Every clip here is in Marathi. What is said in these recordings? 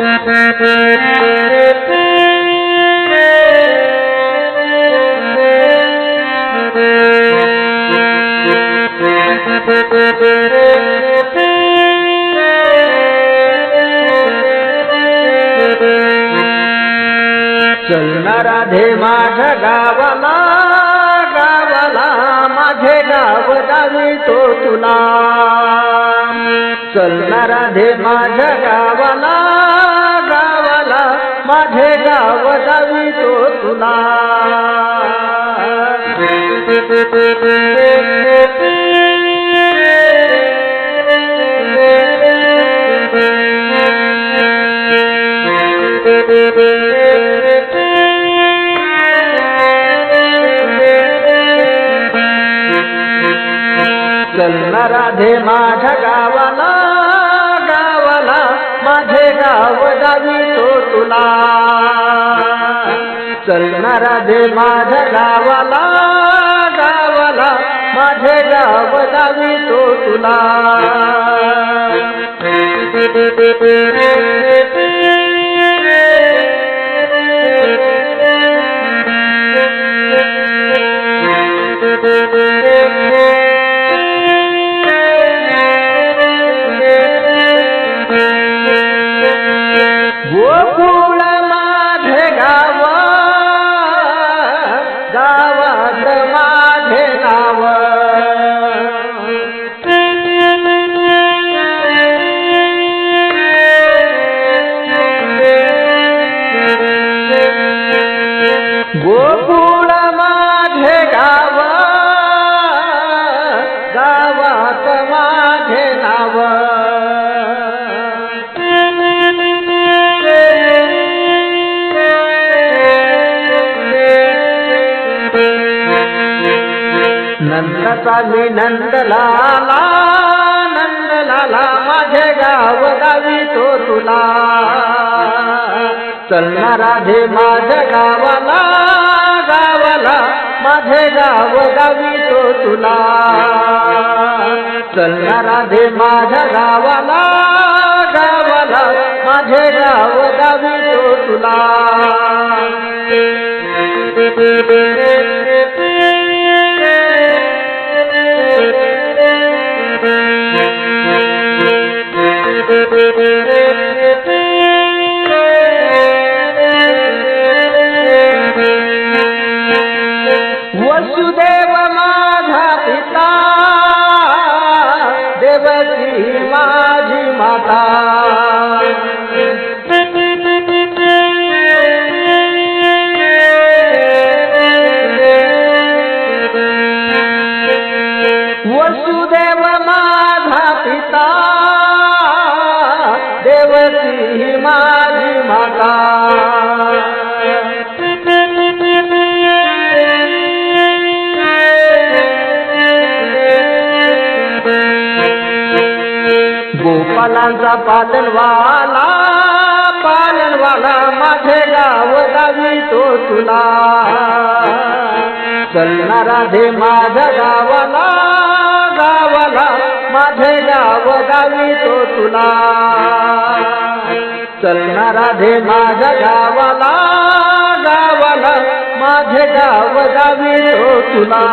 चल ना राधे माझ्या गावाला गावाला माझे गाव दावी तो तुला. चलणारा धे राधे माझ्या गावाला गावाला माझे गाव जावी तो तुला. चलणारा धे राधे माझ्या गावा तुला चलणारा दे राधे माझ्या गावाला गावाला माझे गाव दावी तो तुला. नंदचा मी नंद लाला माझे गाव गावी तो तुला. चलना राधे माझ्या गावाला गावाला माझे गाव गावी तो तुला. चलना राधे माझ्या गावाला गावाला माझे गाव गावी तो तुला. Thank you. गोपालांचा पालनवाला पालनवाला माझे गाव गावी तो तुला. चल राधे माझ्या गावाला गावाला माझे गाव गावी तो तुला. चल राधे माझ्या गावाला गावाला माझे गाव गावी तो तुला.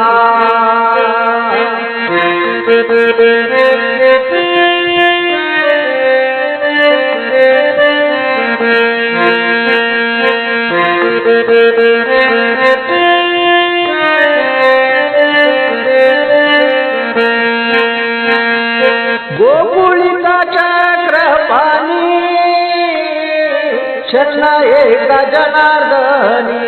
शरण एका जनार्दनी.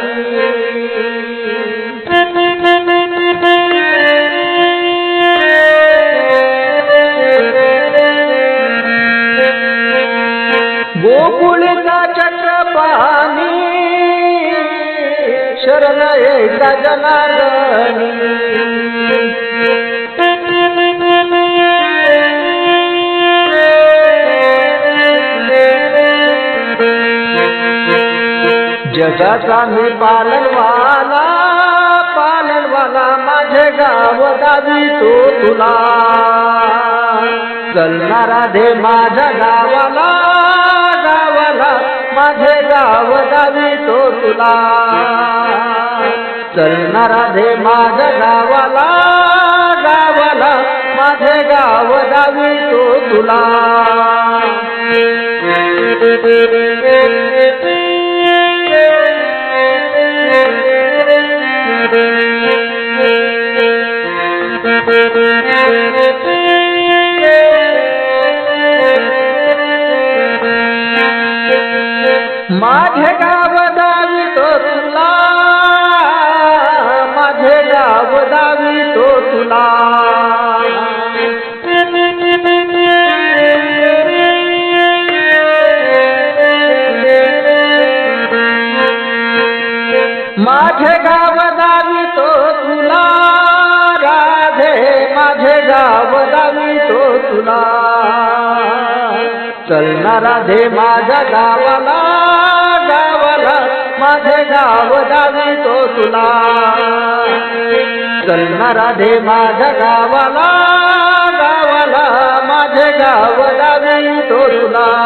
गोकुळिका चक्र पाणी शरण एका जनार्दनी. जगाचा मी पालनवाला पालनवाला माझे गाव दावी तो तुला. चलणारा दे राधे माझ्या गावाला गावाला माझे गाव दावी तो तुला. चलणारा दे राधे माझ्या गावाला गावाला माझे गाव दावी तो तुला. माझे गाव दावी तो तुला माझे गाव दावी तो तुला माझे गाव माझे गाव दावी तो तुला. चल ना राधे माझ्या गावाला गावाला. माझे गाव दावी तो तुला. चल ना राधे माझ्या गावाला गावाला. माझे गाव दावी तो तुला.